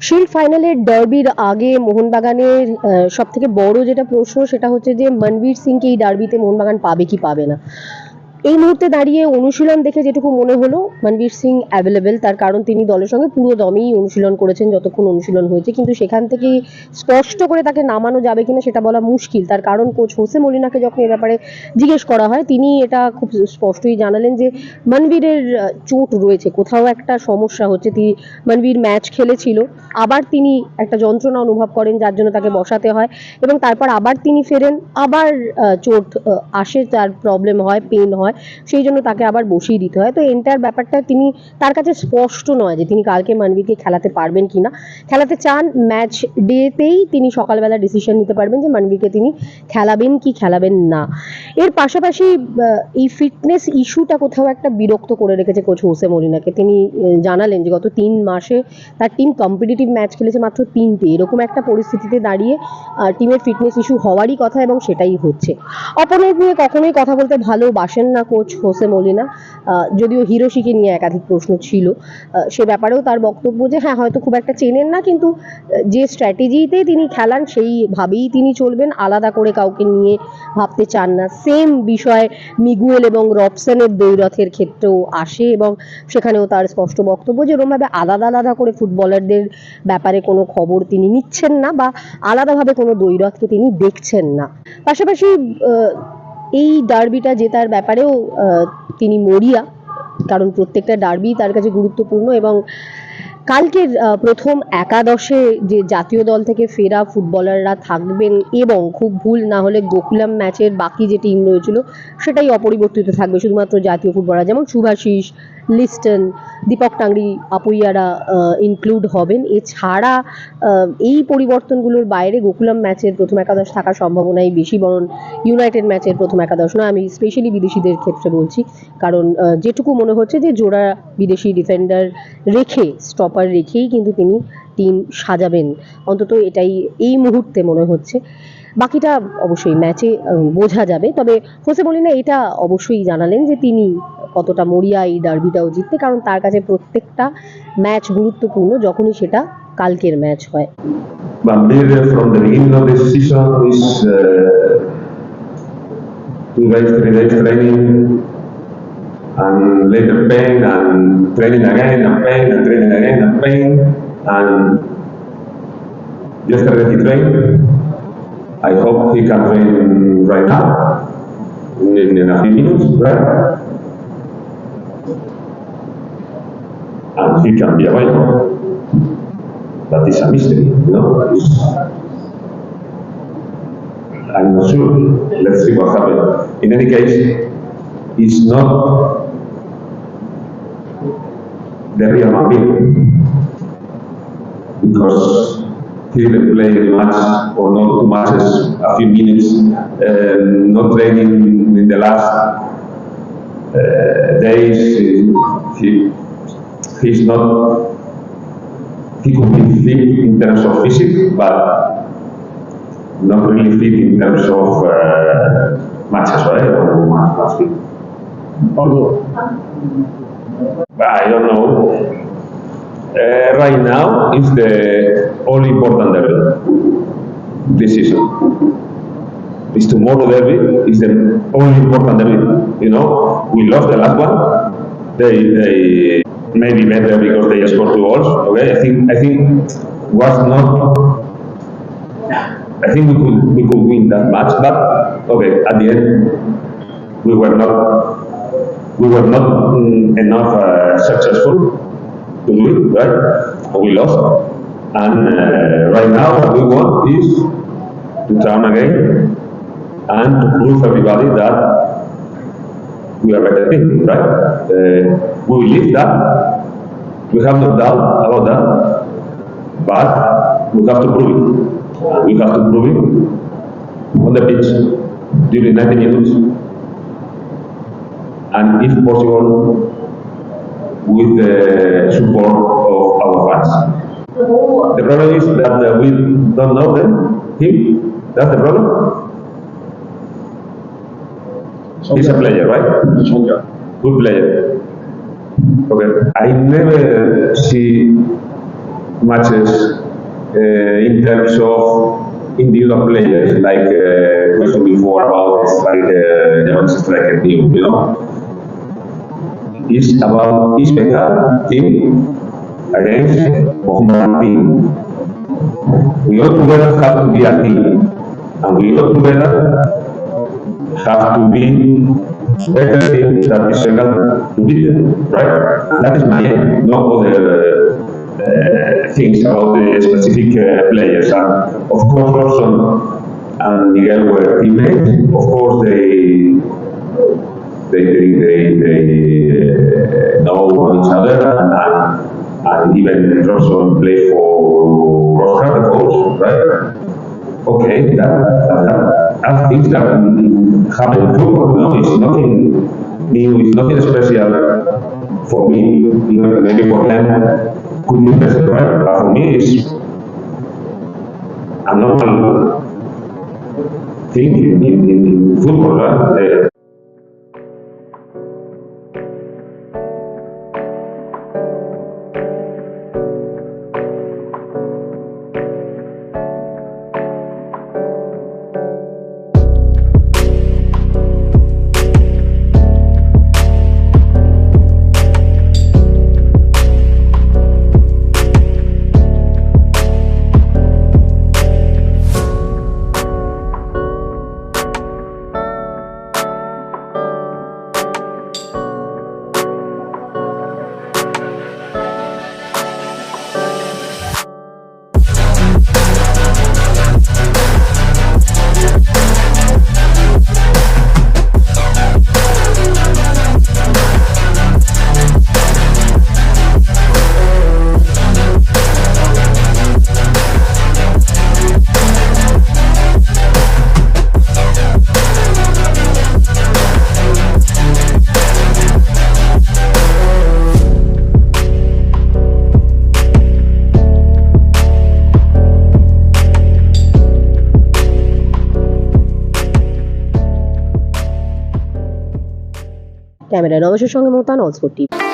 Shield ফাইনালের ডার্বির আগে মোহনবাগানের সব থেকে বড় যেটা প্রশ্ন সেটা হচ্ছে যে মনবীর সিংকে এই ডার্বিতে মোহনবাগান পাবে কি পাবে না। এই মুহূর্তে দাঁড়িয়ে অনুশীলন দেখে যেটুকু মনে হলো, মনবীর সিং অ্যাভেলেবেল তার কারণ তিনি দলের সঙ্গে পুরো দমেই অনুশীলন করেছেন, যতক্ষণ অনুশীলন হয়েছে। কিন্তু সেখান থেকে স্পষ্ট করে তাকে নামানো যাবে কিনা সেটা বলা মুশকিল। তার কারণ কোচ হোসে মলিনাকে যখন এ ব্যাপারে জিজ্ঞেস করা হয়, তিনি এটা খুব স্পষ্টই জানালেন যে, মনবীরের চোট রয়েছে। কোথাও একটা সমস্যা হচ্ছে। তিনি মনবীর ম্যাচ খেলেছিল। আবার তিনি একটা যন্ত্রণা অনুভব করেন, যার জন্য তাকে বসাতে হয়। এবং তারপর আবার তিনি ফেরেন। আবার চোট আসে তার প্রবলেম হয় পেন হয়। সেই জন্য তাকে আবার বসিয়ে দিতে হয়। তো এন্টার ব্যাপারটা তিনি, তার কাছে স্পষ্ট নয় যে তিনি কালকে মানবীকে খেলাতে পারবেন কিনা। খেলাতে চান ম্যাচ ডেতেই তিনি সকালবেলা ডিসিশন নিতে পারবেন যে মানবীকে তিনি খেলাবেন কি খেলাবেন না। এর পাশাপাশি এই ফিটনেস ইস্যুটা কোথাও একটা বিরক্ত করে রেখেছে কোচ হোসে মরিনাকে। তিনি জানালেন যে গত তিন মাসে তার টিম কম্পিটিটিভ ম্যাচ খেলেছে মাত্র তিনটে। এরকম একটা পরিস্থিতিতে দাঁড়িয়ে টিমের ফিটনেস ইস্যু হওয়ারই কথা এবং সেটাই হচ্ছে। অপোনেন্ট নিয়ে কখনোই কথা বলতে ভালোবাসেন না। কোচ হোসে মলিনা যদিও হিরোশিকে নিয়ে একাধিক প্রশ্ন ছিল সে ব্যাপারেও তার বক্তব্য যে হ্যাঁ হয়তো খুব একটা চেনেন না, কিন্তু যে স্ট্র্যাটেজিতে তিনি খেলান সেইভাবেই তিনি চলবেন, আলাদা করে কাউকে নিয়ে ভাবতে চান না। সেম বিষয় মিগুয়েল এবং রবসনের দৈরথের ক্ষেত্রেও আসে এবং সেখানেও তার স্পষ্ট বক্তব্য যে এরকমভাবে আলাদা আলাদা করে ফুটবলারদের ব্যাপারে কোনো খবর তিনি নিচ্ছেন না বা আলাদাভাবে কোনো দৈরথকে তিনি দেখছেন না। পাশাপাশি এই ডার্বিটা জেতার ব্যাপারেও তিনি মরিয়া। কারণ প্রত্যেকটা ডার্বি তার কাছে গুরুত্বপূর্ণ এবং কালকের প্রথম একাদশে যে জাতীয় দল থেকে ফেরা ফুটবলাররা থাকবেন এবং খুব ভুল না হলে গোকুলাম ম্যাচের বাকি যে টিম রয়েছিল, সেটাই অপরিবর্তিত থাকবে। শুধুমাত্র জাতীয় ফুটবলার যেমন শুভাশিস, লিস্টন, দীপক টাংরি, আপুইয়ারা ইনক্লুড হবেন। এছাড়া এই পরিবর্তনগুলোর বাইরে গোকুলাম ম্যাচের প্রথম একাদশ থাকার সম্ভাবনাই বেশি, বরং ইউনাইটেড ম্যাচের প্রথম একাদশ নয়। আমি স্পেশালি বিদেশিদের ক্ষেত্রে বলছি, কারণ যেটুকু মনে হচ্ছে যে জোড়া বিদেশি ডিফেন্ডার রেখে স্টপার রেখেই কিন্তু তিনি টিম সাজাবেন। অন্তত এটাই, এই মুহূর্তে মনে হচ্ছে। বাকিটা অবশ্যই ম্যাচে বোঝা যাবে। তবে হোসে মলিনা এটা অবশ্যই জানালেন যে তিনি কতটা মরিয়া এই ডার্বিটাও জিততে, কারণ তার কাছে প্রত্যেকটা ম্যাচ গুরুত্বপূর্ণ যখনই সেটা কালকের ম্যাচ হয়। And later pain and training again and pain and training again and pain and yesterday he trained. I hope he can train right now in, in a few minutes, right? And he can be available that is a mystery, you know. It's, I'm not sure. Let's see what happens. In any case, it's not the real Madrid because he didn't play any match or not two matches, a few minutes, uh, not training in the last uh, days. He, he's not he could be fit in terms of physics, but not really fit in terms of uh, matches, right? Or match, match fit. Although, I don't know. Uh, right now, is the all important derby this season. It's tomorrow derby. It's the only important derby. You know, we lost the last one. They they maybe better because they scored two goals. Okay, I think I think was not. I think we could we could win that match, but okay, at the end we were not we were not mm, enough uh, successful to do it, right? We lost, and uh, right now what we want is to turn again and to prove everybody that we are better team, right? Uh, we believe that. We have no doubt about that, but we have to prove it. We have to prove it on the pitch during 90 minutes, and if possible, with the support of our fans. The problem is that uh, we don't know them, him. That's the problem. He's a player, right? Sonja. Good player. Okay. I never see matches uh, in terms of individual players, like uh, question before about like uh, striker team, you know. It's about each team against Mohammed team. We all together have to be a team, and we all together have to be better team that is second to beat them, right? That is my aim, not other uh, things about the specific uh, players. And of course, Robson and Miguel were teammates. Of course, they they they they, they uh, know each other and, and, and even Robson played for Rosca, the right? Okay, that, that, that, things that happen football, no? It's nothing new, it's nothing special for me, maybe for them could be special, right? But for me, it's a normal thing in, in, in in football, right? Camera নবশের সঙ্গে Oxford TV.